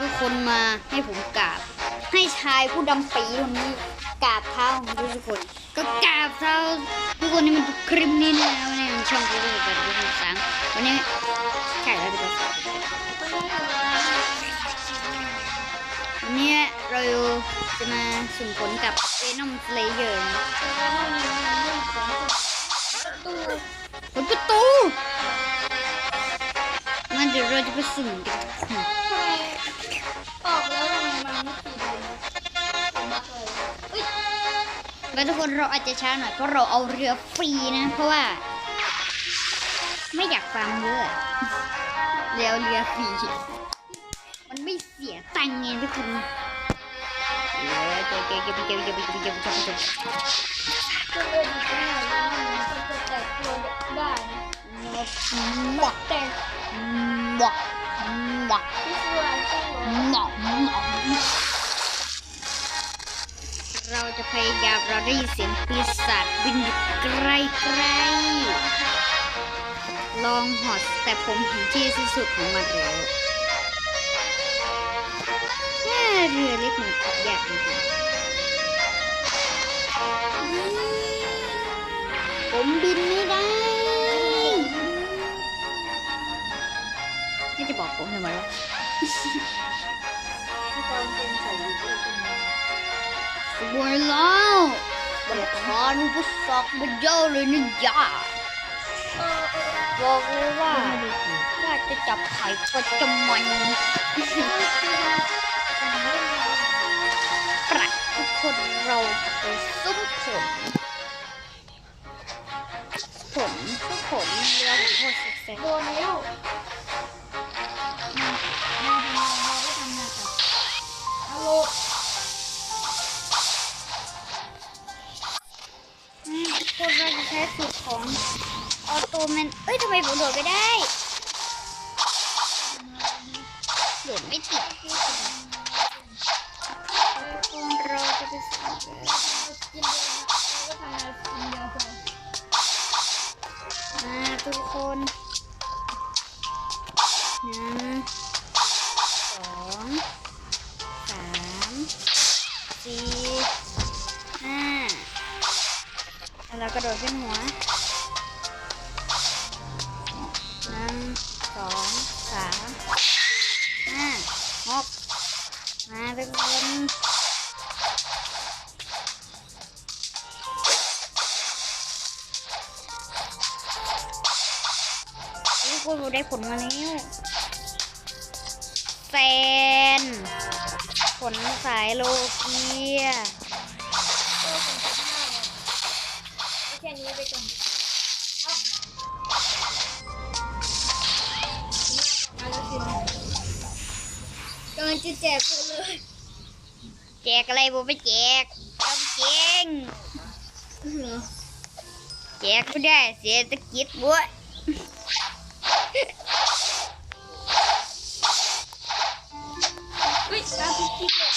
ทุกคนมาให้ผมกราบ ให้ชายผู้ดำปีคนนี้กราบเท้าของทุกคน ก็กราบเท้าทุกคนที่มันดูคลิปนี้นะวันนี้ช่องกูดูแบบดูสังวันนี้ใช่แล้วทุกคนวันนี้เราจะมาสุ่มผลกับเวนอมเลเยอร์ผลประตูมันเดี๋ยวเราจะไปสุ่มกัน แล้วทุกคนเราอาจจะช้าหน่อยเพราะเราเอาเรือฟรีนะ เพราะว่า ไม่อยากฟาร์มเรือแล้วเรือฟรีมันไม่เสียตังค์ไงทุกคนเออเก็บเก็บเก็บเก็บเก็บเก็บเก็บเก็บเก็บเก็บก็เลยดีแค่ไหนแล้วมันก็จะแตกตัวได้นะหมวกแตกหมวกหมวกที่ส่วนตัวหมวกหมวกเรา จะพยายามเราได้ยินเสียงปีศาจบินอยู่ไกลไกลๆลองหอดแต่ผมเห็นที่สิ้นสุดของมันแล้วแค่เรือเล็กหนึ่งขับยากจริงๆผมบินไม่ได้นี่จะบอกผมทำไมวะที่ตอนเป็นใส่อยู่ที่ตรงนี้ สวยแล้วบันทอนอุปสรรคมันเยอะเลยนะยาบอกเลยว่าว่าจะจับไข่ก็จะมันปรักทุกคนเราจะไปซุ้มผลผลผลเรือของโคตรสุดเซ็ตโดน ออโตแมนเอ้ยทำไมผมโดดไม่ได้ โดดไม่ติดทุกคนเราจะไปสอกินเดียวนะเราก็ทำงานกินเดียวพอมาทุกคนหนึ่งสองสามสี่ห้าแล้วเรากระโดดขึ้นหัว สองสามห้าหกมาทุกคนทุกคนเราได้ผลมาแล้วแซนผลสายโลเกียก็ถึงสิบห้าเลยเอาแค่นี้ไปก่อน กำลังจะแจกคนเลย แจกอะไรผมไม่แจกเอาไปแจงแจกไม่ได้เสียตะกิดบ้วยเฮ้ยตามที่คิดเลย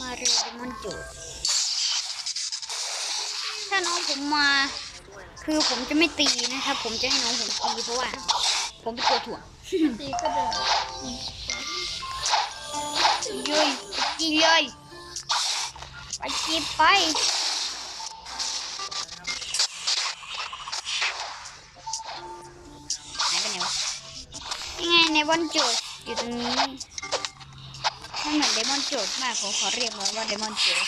มาเรือเดมอนจูดถ้าน้องผมมา คือผมจะไม่ตีนะครับ ผมจะให้น้องผมตีเพราะว่า ผมเป็นตัวถ่วงตีก็เดินเย้ยจีเลยไปจีบไปไหายไปไหนวะยังไงในบอนโจดอยู่ตรงนี้มันเหมือนเดมอนโจดมากผมขอเรียกมันว่าเดมอนโจด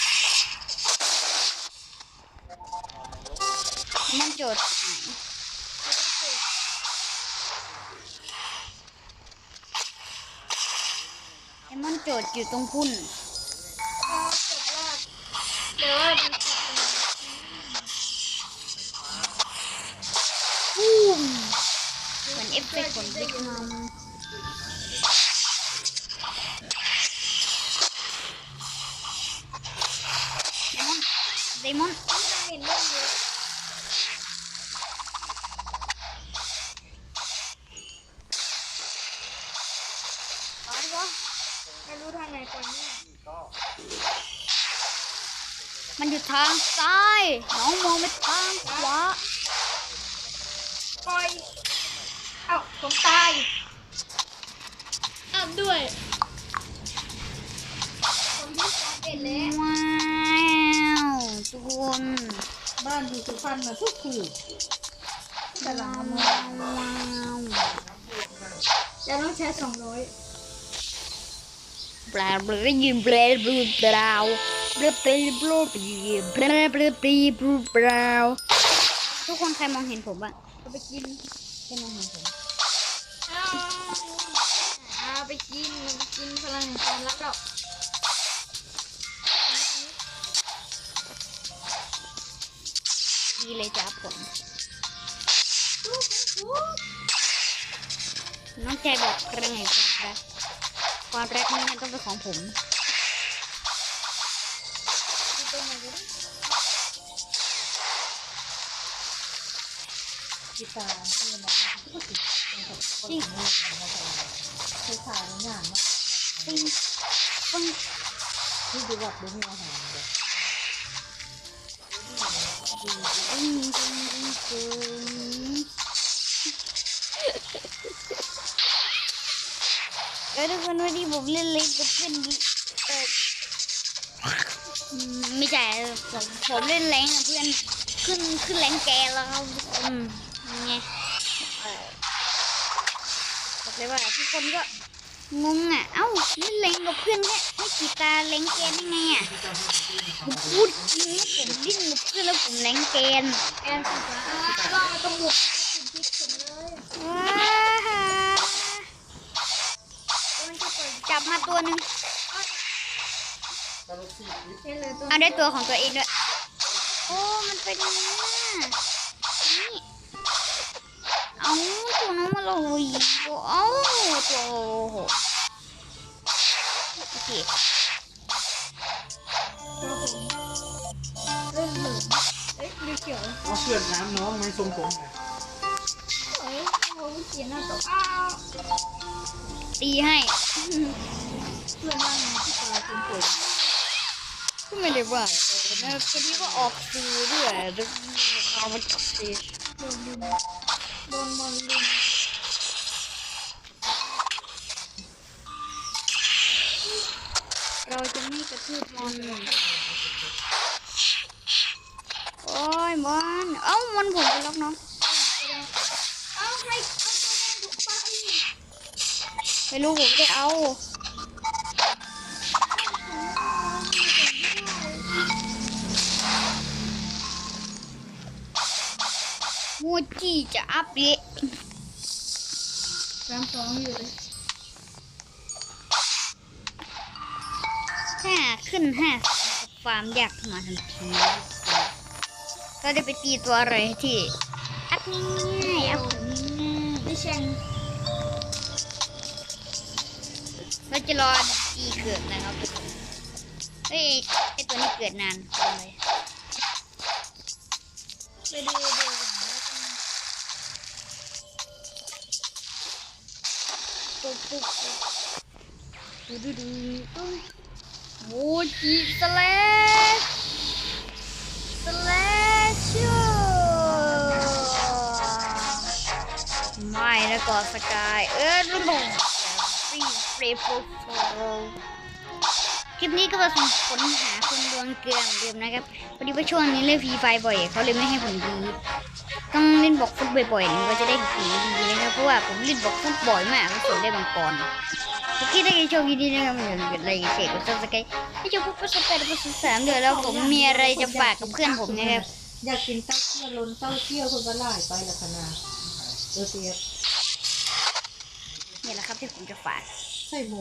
เดมอนโจดหาย โจทย์อยู่ตรงพุ่นแต่ว่าพุ่มเหมือนเอฟเฟกต์ของเวียดนามเดมอนเดมอน มันอยู่ทางซ้าย น้องมองไปทางขวาปล่อยเอ้าผมตายอับด้วย ผมที่สาเอ็ดแล้ว ว้าวทุกคนบ้านอยู่สุพรรณมาทุกคืนตลังมาว้าวจะต้องใช้สองร้อยบลาเบลยินเบลบูดาว ทุกคนใครมองเห็นผมบ้างเอาไปกินใครมองเห็นผมเอาไปกินเอาไปกินพลังแห่งความรักเราดีเลยจ้าผมน้องใจบอกเรื่องแห่งความรักความรักนี้มันต้องเป็นของผม กีตาร์นี่นะก็ติดกับคนนี้ใช้ขาในงานมากปึ้งปึ้งที่ดูแบบดูมีอาหารเลยปึ้งปึ้งปึ้งปึ้งแล้วทุกคนวันนี้ผมเล่นเล่นกับเพื่อน มไม่ผมผมเล่นแรงกับเพื่อนขึ้นขึ้นแรงแกแล้วครับอืมไงบอกเลยว่าทุกคนก็งงอะ เอ้าเล่นแรงกับเพื่อนแค่ไม่กี่ตาแรงแกได้ไงอะผมพูดจริงผมดิ้นกับเพื่อนแล้วผมแรงแกนแอนสีฟ้าอะลองตรงหมวกติดผมเลยว้าแล้วมันจะเปิดจับมาตัวหนึ่ง เช่นเลยตัวเอาได้ตัวของตัวเองด้วย โอ้ มันเป็นอย่างนี้น่ะนี่เอาตัวน้องมาลอยเอาตัวโอเคตัวผมเริ่มเหลืองเอ๊ะดูเขียวเอาเพื่อนน้ำน้องไม่ทรงผมไงเอ้ยโอ้ยเขียนหน้าตกอ้าวตีให้ เพื่อนว่าไงที่ตาคุณผม ก็ไม่ได้ว่านะคนนี้ก็ออกสื่อด้วยแล้วเอามาจับตียโดนลุมโดนบอลลุมเราจะไม่กระทืบมอนโอ้ยมอนเอ้ามอนผมไปล็อกน้องเอาให้เอาตัวแดงถูกไปไม่รู้ผมจะเอา มูจิจะอัปเดตสามสองอยู่เลยถ้าขึ้นห้าฟาร์มยากขึ้นมาทันที ก็ได้ไปตีตัวอะไรที่ อัพง่ายๆอัพง่ายไม่แช่งๆเราจะรอตีเกิดนะครับเฮ้ยไอตัวนี้เกิดนานทำไมไปดู ดูดูดูอุ้จิสแลชสแลชไม่นะก่อนสกาย เออรุ่นบอกซีเฟรโฟโฟคลิปนี้ก็มาส่งผลหาคนดวงเกลือเหมือนเดิมนะครับพอดีว่าช่วงนี้เล่นฟรีไฟบ่อย เขาเลยไม่ให้ผลดี ต้องเล่นบอกฟุตบ่อยๆมันก็จะได้ผลดีนะครับเพราะว่าผมเล่นบอกฟุตบ่อยมากแล้วส่วนได้บางกรโอเคถ้าใครโชคดีนะครับอย่าลืมกดไลค์กดแชร์กดซับสไครต์ให้ชมพวกก็สแปดพวกสามเดือนแล้วผมมีอะไรจะฝากกับเพื่อนผมนะครับอยากกินเต้าเจี้ยวล้นเต้าเจี้ยวคนก็ไล่ไปละคณะเออเตียบนี่แหละครับที่ผมจะฝากใส่หมู